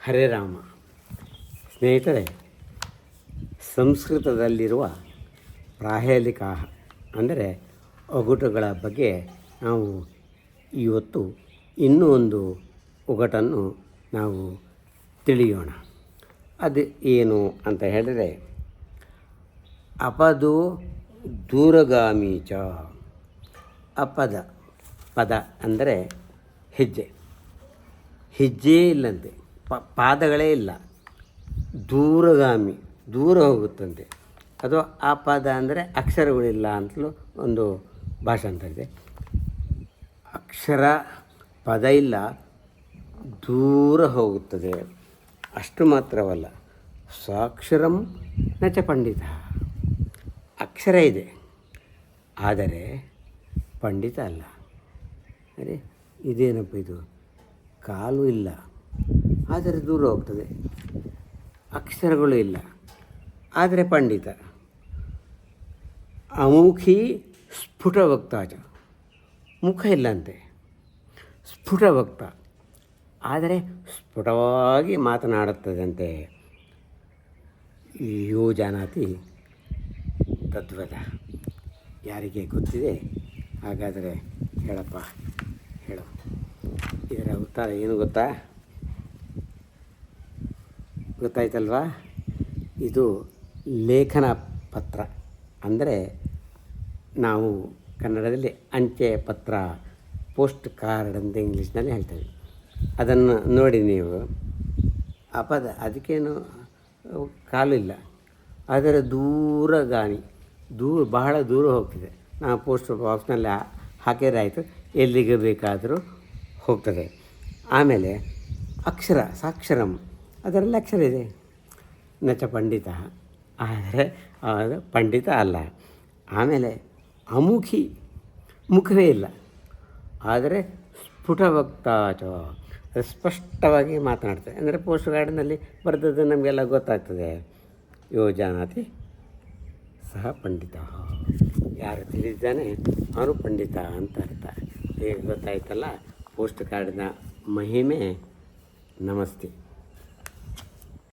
ಹರೇ ರಾಮ. ಸ್ನೇಹಿತರೆ, ಸಂಸ್ಕೃತದಲ್ಲಿರುವ ಪ್ರಾಹೇಲಿಕಾ ಅಂದರೆ ಒಗಟುಗಳ ಬಗ್ಗೆ ನಾವು ಇವತ್ತು ಇನ್ನೂ ಒಂದು ಒಗಟನ್ನು ನಾವು ತಿಳಿಯೋಣ. ಅದು ಏನು ಅಂತ ಹೇಳಿದರೆ, ಅಪದು ದೂರಗಾಮಿ ಅಪದ ಪದ ಅಂದರೆ ಹೆಜ್ಜೆ. ಹೆಜ್ಜೆ ಇಲ್ಲಂತೆ. ಪಾದಗಳೇ ಇಲ್ಲ. ದೂರಗಾಮಿ, ದೂರ ಹೋಗುತ್ತಂತೆ. ಅದು ಆ ಪದ ಅಂದರೆ ಅಕ್ಷರಗಳಿಲ್ಲ ಅಂತಲೂ ಒಂದು ಭಾಷಾಂತರ ಇದೆ. ಅಕ್ಷರ ಪದ ಇಲ್ಲ, ದೂರ ಹೋಗುತ್ತದೆ. ಅಷ್ಟು ಮಾತ್ರವಲ್ಲ, ಸಾಕ್ಷರಂ ನಚ ಪಂಡಿತ. ಅಕ್ಷರ ಇದೆ, ಆದರೆ ಪಂಡಿತ ಅಲ್ಲ. ಅರೆ, ಇದೇನಪ್ಪ ಇದು? ಕಾಲು ಇಲ್ಲ. ಆದರೆ ದೂರ ಹೋಗ್ತದೆ. ಅಕ್ಷರಗಳು ಇಲ್ಲ. ಆದರೆ ಪಂಡಿತ, ಅಮುಖಿ ಸ್ಫುಟ ವಕ್ತಾಚ ಮುಖ ಇಲ್ಲಂತೆ. ಸ್ಫುಟ ವಕ್ತ ಆದರೆ ಸ್ಫುಟವಾಗಿ ಮಾತನಾಡುತ್ತದಂತೆ. ಯೋ ಜಾನಾತಿ ತದ್ವದ. ಯಾರಿಗೆ ಗೊತ್ತಿದೆ? ಹಾಗಾದರೆ ಹೇಳಪ್ಪ, ಹೇಳು. ಇದರ ಉತ್ತರ ಏನು ಗೊತ್ತಾ? ಗೊತ್ತಾಯ್ತಲ್ವಾ? ಇದು ಲೇಖನ ಪತ್ರ. ಅಂದರೆ ನಾವು ಕನ್ನಡದಲ್ಲಿ ಅಂಚೆ ಪತ್ರ, ಪೋಸ್ಟ್ ಕಾರ್ಡ್ ಅಂತ ಇಂಗ್ಲೀಷ್ನಲ್ಲಿ ಹೇಳ್ತೇವೆ. ಅದನ್ನು ನೋಡಿ ನೀವು. ಅಪದ, ಅದಕ್ಕೇನು ಕಾಲು ಇಲ್ಲ. ಆದರೆ ದೂರಗಾಣಿ ದೂರ ಬಹಳ ದೂರ ಹೋಗ್ತದೆ. ನಾವು ಪೋಸ್ಟ್ ಬಾಕ್ಸ್ನಲ್ಲಿ ಹಾಕಿದ್ರೆ ಆಯಿತು, ಎಲ್ಲಿಗೆ ಬೇಕಾದರೂ ಹೋಗ್ತದೆ. ಆಮೇಲೆ ಅಕ್ಷರ, ಸಾಕ್ಷರಂ. ಅದರಲ್ಲಿ ಅಕ್ಷರ ಇದೆ. ನಚ ಪಂಡಿತ. ಆದರೆ ಅದು ಪಂಡಿತ ಅಲ್ಲ. ಆಮೇಲೆ ಅಮುಖಿ ಮುಖವೇ ಇಲ್ಲ. ಆದರೆ ಸ್ಫುಟ ವಕ್ತಾಚ ಅದು ಸ್ಪಷ್ಟವಾಗಿ ಮಾತನಾಡ್ತದೆ. ಅಂದರೆ ಪೋಸ್ಟ್ ಗಾರ್ಡ್ನಲ್ಲಿ ಬರೆದದ್ದು ನಮಗೆಲ್ಲ ಗೊತ್ತಾಗ್ತದೆ. ಯೋ ಜಾನಾತಿ ಸಹ ಪಂಡಿತ. ಯಾರು ತಿಳಿದಿದ್ದಾನೆ ಅವನು ಪಂಡಿತ ಅಂತ ಅರ್ಥ. ಈಗ ಗೊತ್ತಾಯ್ತಲ್ಲ? ಪೋಸ್ಟ್ ಕಾರ್ಡಿನ ಮಹಿಮೆ ನಮಸ್ತೆ.